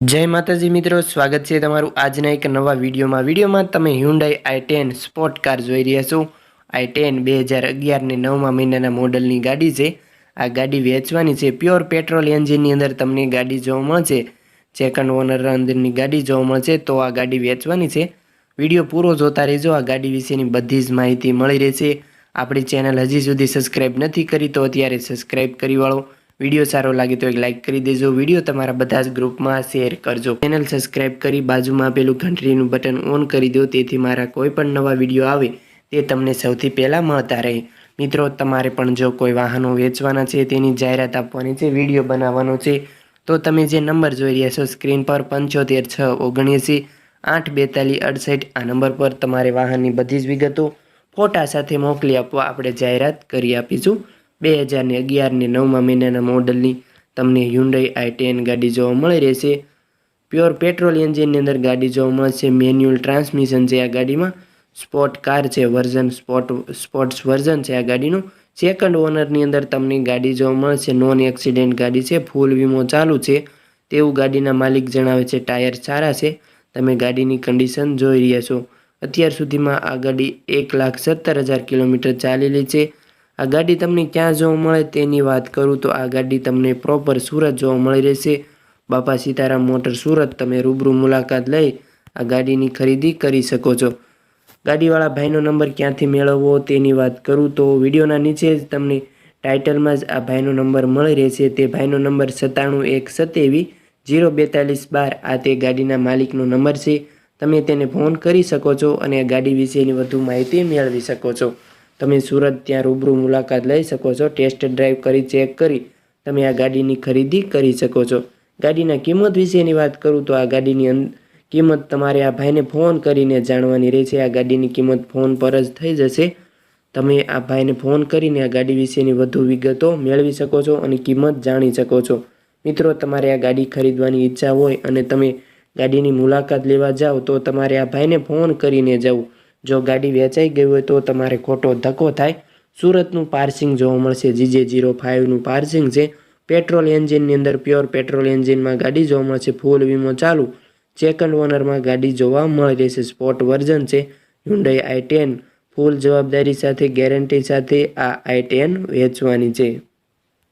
જય માતાજી મિત્રો, સ્વાગત છે તમારું આજના એક નવા વિડીયોમાં. વિડીયોમાં તમે Hyundai i ten sport car જોઈ રહ્યા છો. આઈ ટેન બે હજાર અગિયારની નવમા મહિનાના મોડલની ગાડી છે. આ ગાડી વેચવાની છે. પ્યોર પેટ્રોલ એન્જિનની અંદર તમને ગાડી જોવા મળશે. સેકન્ડ ઓનર અંદરની ગાડી જોવા મળશે તો આ ગાડી વેચવાની છે. વીડિયો પૂરો જોતા રહેજો. આ ગાડી વિશેની બધી જ માહિતી મળી રહેશે. આપણી ચેનલ હજી સુધી સબસ્ક્રાઈબ નથી કરી તો અત્યારે સબસ્ક્રાઇબ કરી વાળો. વીડિયો સારો લાગે તો એક લાઇક કરી દેજો. વીડિયો તમારા બધા જ ગ્રુપમાં શેર કરજો. ચેનલ સબસ્ક્રાઇબ કરી બાજુમાં આપેલું ઘંટડીનું બટન ઓન કરી દો, તેથી મારા કોઈ પણ નવા વીડિયો આવે, તે તમને સૌથી પહેલાં મળતા રહે. મિત્રો, તમારે પણ જો કોઈ વાહનો વેચવાના છે, તેની જાહેરાત આપવાની છે, વીડિયો બનાવવાનો છે, તો તમે જે નંબર જોઈ રહ્યા છો સ્ક્રીન પર પંચોતેર છ ઓગણએંસી આઠ બેતાલીસ અડસઠ, આ નંબર પર તમારે વાહનની બધી જ વિગતો ફોટા સાથે મોકલી આપવા આપણે જાહેરાત કરી આપીશું. બે હજારની અગિયારની નવમા મહિનાના મોડલની તમને હ્યુન્ડાઈ આઈ ટેન ગાડી જોવા મળી રહેશે. પ્યોર પેટ્રોલ એન્જિનની અંદર ગાડી જોવા મળશે. મેન્યુઅલ ટ્રાન્સમિશન છે આ ગાડીમાં. સ્પોર્ટ કાર છે વર્ઝન સ્પોર્ટ સ્પોર્ટ્સ વર્ઝન છે આ ગાડીનું. સેકન્ડ ઓનરની અંદર તમને ગાડી જોવા મળશે. નોન એક્સિડન્ટ ગાડી છે ફૂલ વીમો ચાલુ છે. તેવું ગાડીના માલિક જણાવે છે, ટાયર સારા છે. તમે ગાડીની કન્ડિશન જોઈ રહ્યા છો. અત્યાર સુધીમાં આ ગાડી એક લાખ સત્તર હજાર કિલોમીટર ચાલેલી છે. આ ગાડી તમને ક્યાં જોવા મળે તેની વાત કરું તો આ ગાડી તમને પ્રોપર સુરત જોવા મળી રહેશે. બાપા સીતારામ મોટર સુરત, તમે રૂબરૂ મુલાકાત લઈ આ ગાડીની ખરીદી કરી શકો છો. ગાડીવાળા ભાઈનો નંબર ક્યાંથી મેળવવો તેની વાત કરું તો વિડીયોના નીચે જ તમને ટાઇટલમાં જ આ ભાઈનો નંબર મળી રહેશે. તે ભાઈનો નંબર સત્તાણું એક સત્યાવી જીરો બેતાલીસ બાર. આ તે ગાડીના માલિકનો નંબર છે. તમે તેને ફોન કરી શકો છો અને ગાડી વિશેની વધુ માહિતી મેળવી શકો છો. તમે સુરત ત્યાં રૂબરૂ મુલાકાત લઈ શકો છો. ટેસ્ટ ડ્રાઈવ કરી ચેક કરી તમે આ ગાડીની ખરીદી કરી શકો છો. ગાડીના કિંમત વિશેની વાત કરું તો આ ગાડીની કિંમત તમારે આ ભાઈને ફોન કરીને જાણવાની રહેશે આ ગાડીની કિંમત ફોન પર જ થઈ જશે. તમે આ ભાઈને ફોન કરીને આ ગાડી વિશેની વધુ વિગતો મેળવી શકો છો અને કિંમત જાણી શકો છો. મિત્રો, તમારે આ ગાડી ખરીદવાની ઈચ્છા હોય અને તમે ગાડીની મુલાકાત લેવા જાઓ તો તમારે આ ભાઈને ફોન કરીને જવું જો ગાડી વેચાઈ ગઈ હોય તો તમારે ખોટો ધક્કો થાય. સુરતનું પાર્સિંગ જોવા મળશે. જીજે જીરો ફાઇવનું પાર્સિંગ છે. પેટ્રોલ એન્જિનની અંદર પ્યોર પેટ્રોલ એન્જિનમાં ગાડી જોવા મળશે. ફૂલ વીમો ચાલુ. સેકન્ડ ઓનરમાં ગાડી જોવા મળી રહેશે. સ્પોર્ટ વર્ઝન છે. હ્યુન્ડાઈ આઈ ટેન ફૂલ જવાબદારી સાથે, ગેરંટી સાથે આ આઈ ટેન વેચવાની છે.